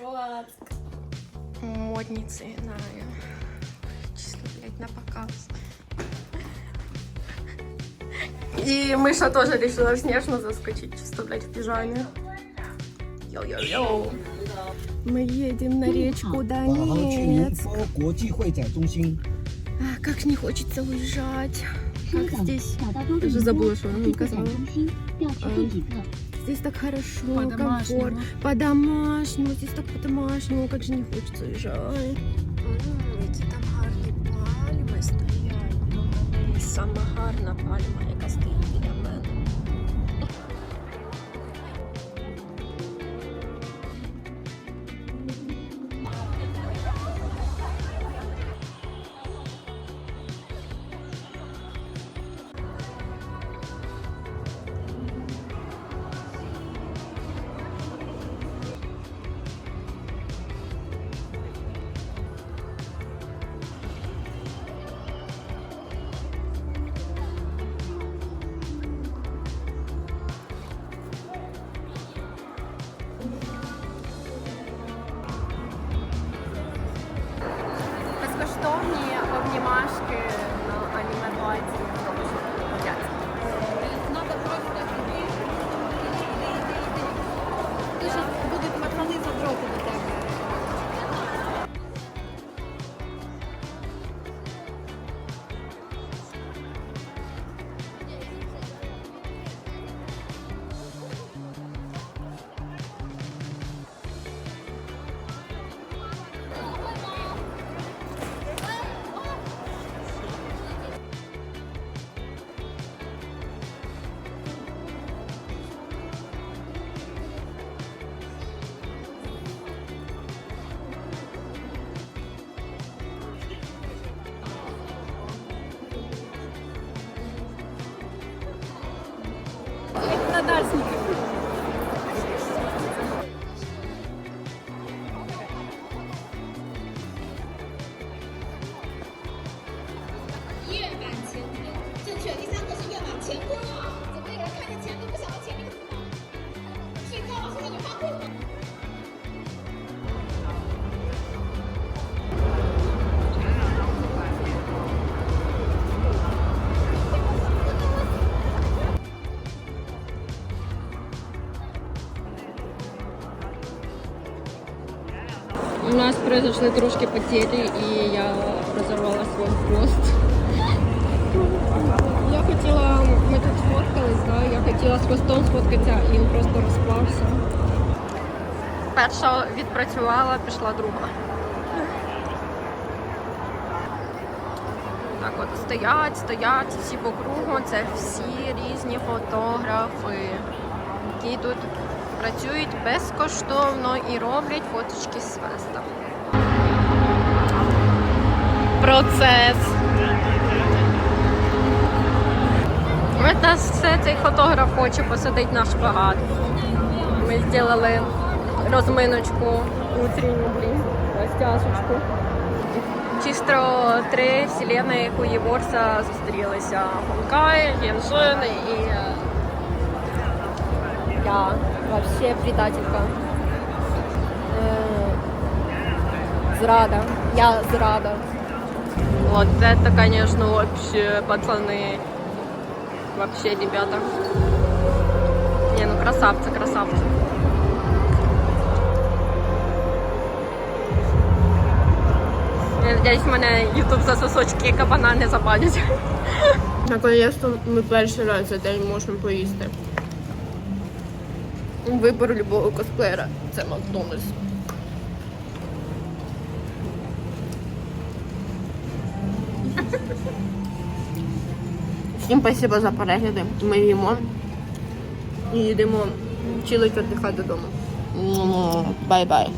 Класс. Модницы на чисто, блядь, на показ. И мыша тоже решила в Снежную заскочить, чисто, блядь, в пижаме. Йо-йо-йо. Мы едем на речку Донецк. А, как не хочется уезжать. Как здесь? Даже забыла, что она мне сказала. А. Здесь так хорошо, по комфорт, по-домашнему, здесь так по-домашнему, как же не хочется уезжать. Які там гарні пальми стоять. Ну, Самая гарная пальма, я стоїть біля. одноклассников. У нас произошли трошки потери, і я розорвала свій хвост. Я хотіла, ми тут сфоткались, да? я хотіла з хвостом сфоткатися, і він просто розпався. Перша відпрацювала, пішла друга. Так от стоять, стоять всі по кругу. Це всі різні фотографи, які тут працюють безкоштовно і роблять фоточки з феста. Процес. Нас все цей фотограф хоче посадити на шпагат. Ми зробили розминочку утренню, блін, розтяжечку. Чисто три вселенної Хуєворса зустрілися. Хонкай, Геншин і я вообще предателька. Э, Зрада. Я зрада. Вот это, конечно, вообще, пацаны. Вообще, ребята. Не, ну красавцы, красавцы. Я надіюсь, мене YouTube за сосочки кабана не забанять. Наконец-то ми перший раз за день можемо поїсти. Вибор любого косплеєра це Макдональдс. Всім спасибо за перегляди. Ми їмо і їдемо чилить віддихати додому. Бай-бай.